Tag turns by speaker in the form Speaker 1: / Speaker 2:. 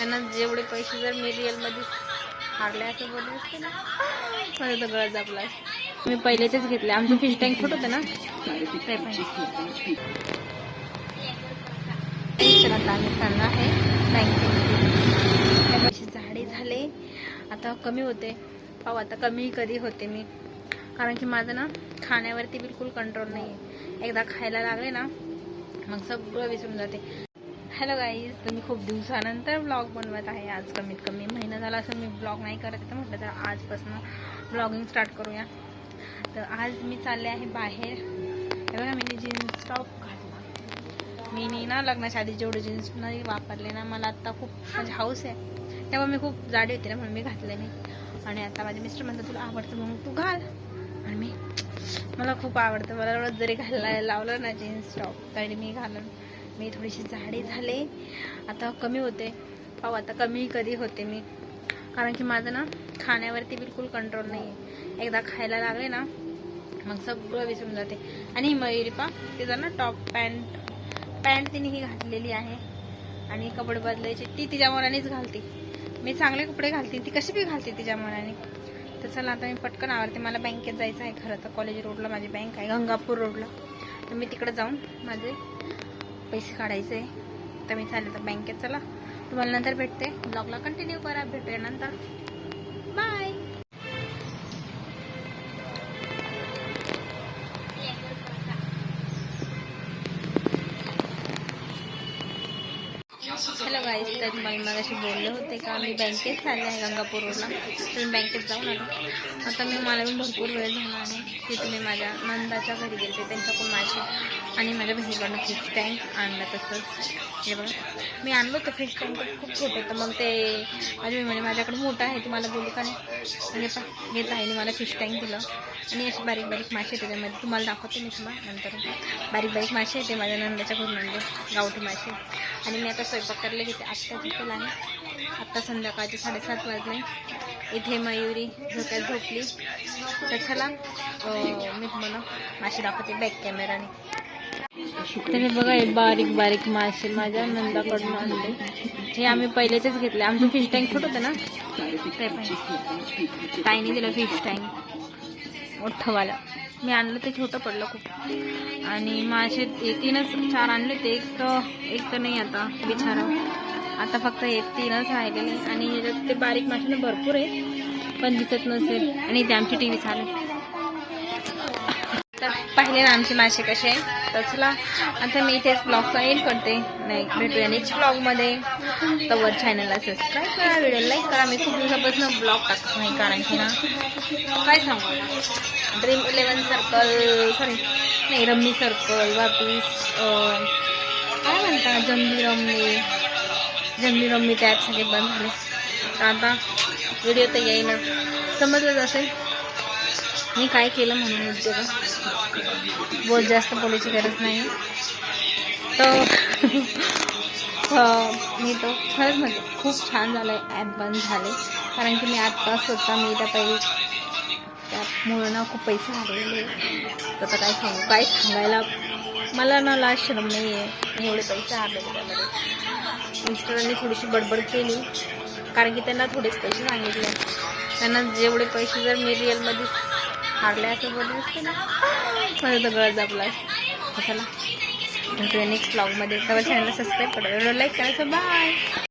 Speaker 1: त्यांना जेवढे पैसे जर मी रिअलमध्ये हारले असं बोलले असते ना माझा तर गळा जपला मी पहिलेचेच घेतले. आमचं फिश टँक फुट होतं ना. ते पण. आता आम्ही चाललो आहे बँकेमध्ये झाडे झाले. आता कमी होते. पाहू आता कमी कधी होते मी. कारण की माझं ना खाण्यावरती बिलकुल कंट्रोल नाही आहे एकदा खायला लागले ना मग सगळं विसरून जाते. हॅलो गाईज तर मी खूप दिवसानंतर ब्लॉग बनवत आहे. आज कमीत कमी महिना झाला असं मी ब्लॉग नाही करत तर म्हटलं तर आजपासून ब्लॉगिंग स्टार्ट करूया. तर आज मी चालले आहे बाहेर. हे बघा मी जीन्स टॉप घातला. मी नी ना लग्नाच्या आधी जेवढे जीन्स नाही वापरले ना मला आत्ता खूप माझी हाऊस आहे. तेव्हा मी खूप जाडी होती ना म्हणून मी घातले नाही. आणि आता माझे मिस्टर म्हणतात तुला आवडतं म्हणून तू घाल. आणि मी मला खूप आवडतं. मला एवढं जरी घालायला लावलं ना जीन्स टॉप तरी मी घालून मी थोडीशी झाडे झाले. आता कमी होते. पाहू आता कमी कधी होते मी. कारण की माझं ना खाण्यावरती बिलकुल कंट्रोल नाही आहे एकदा खायला लागले ना मग सगळं विसरून जाते. आणि मयुरीपा तिचा ना टॉप पॅन्ट पॅन्ट तिने ही घातलेली आहे. आणि कपडे बदलायची. ती तिच्या मनानेच घालते. मी चांगले कपडे घालते. ती कशी बी घालते तिच्या मनाने. तर चला आता मी पटकन आवडते मला बँकेत जायचं आहे खरं तर. कॉलेज रोडला माझी बँक आहे. गंगापूर रोडला तर मी तिकडे जाऊन माझे पैसे काढायचे तर मी चालेल तर बँकेत चला. तुम्हाला नंतर भेटते. ब्लॉगला कंटिन्यू करा. भेटूया नंतर. बाय काहीच गाईस मग मी मगाशी बोलले होते का मी बँकेत चालले आहे गंगापूर रोडला तर मी बँकेत जाऊन आलो. आता मी मला पण भरपूर वेळ झाला आहे. की तुम्ही माझ्या नंदाच्या घरी गेले त्यांच्याकडून माझे आणि माझ्या बहिणीकडनं फिश टँक आणलं तसंच. हे बघा. मी आणलं होतं फिश टँक खूप छोटं होतं. मग ते माझी बहीण माझ्याकडे मोठं आहे तुम्हाला बोलू का नाही? पण घेत आहे मला फिश टँक दिलं. आणि असे बारीक बारीक मासे त्याच्यामध्ये तुम्हाला दाखवते मी तुम्हाला नंतर. बारीक बारीक मासे येते माझ्या नंदाच्या घरून आणले. गावठी मासे आणि मी आता स्वयंपाक करायला घेते आत्ता झोपेल आहे. आत्ता संध्याकाळचे साडेसात वाजले. इथे मयुरी झोक्यात झोपली. तर चला मी तुम्हाला मासे दाखवते बॅक कॅमेराने तुम्ही बघा हे बारीक बारीक मासे माझ्या नंदाकडून आणले. हे आम्ही पहिलेच घेतले. आमचं फिश टँक छोट होतं ना? ते पण. ताईने दिलं फिश टँक मोठंवालं. मी आणलं ते छोटं पडलं खूप. आणि मासे ते तीनच चार आणले ते. एक तर एक तर नाही आता बिचारा. आता फक्त एक तीनच राहिलेले आणि ह्याच्यात ते बारीक मासे भरपूर आहेत पण दिसत नसेल. आणि ते आमची टी व्ही चालू तर पाहिले ना आमचे मासे कसे आहे तर चला आता मी इथेच ब्लॉगचा एंड करते. नाही भेटूया नेक्स्ट ब्लॉगमध्ये तर वर चॅनलला सबस्क्राईब करा व्हिडिओ लाईक करा. मी खूप दिवसापासून ब्लॉग टाकत नाही कारण की ना काय सांगू ड्रीम इलेवन सर्कल सॉरी नाही रम्मी सर्कल वापिस काय म्हणता जंबी रम्मी. जंबी रम्मी टॅप सगळे बंद झाले तर आता व्हिडिओ तर येईलच समजलंच असेल मी काय केलं म्हणून उद्योग बोल जास्त बोलायची गरज नाही तर मी तो खरंच म्हणते खूप छान झालं आहे ॲप बंद झाले कारण की मी आत्ता स्वतः मी त्या पहिले त्यामुळं ना खूप पैसे हरवले तर आता काय सांगू काय सांगायला मला ना लाज शरम नाही आहे एवढे पैसे हरले त्यामध्ये मिस्टरांनी थोडीशी बडबड केली. कारण की त्यांना थोडेच पैसे सांगितले त्यांना जेवढे पैसे जर मी रिअलमध्ये हारले असं बोलले असते ना माझा तर गळा जपला असता. चला भेटूया नेक्स्ट ब्लॉगमध्ये तर चॅनलला सबस्क्राईब करा. लाईक करायचं. बाय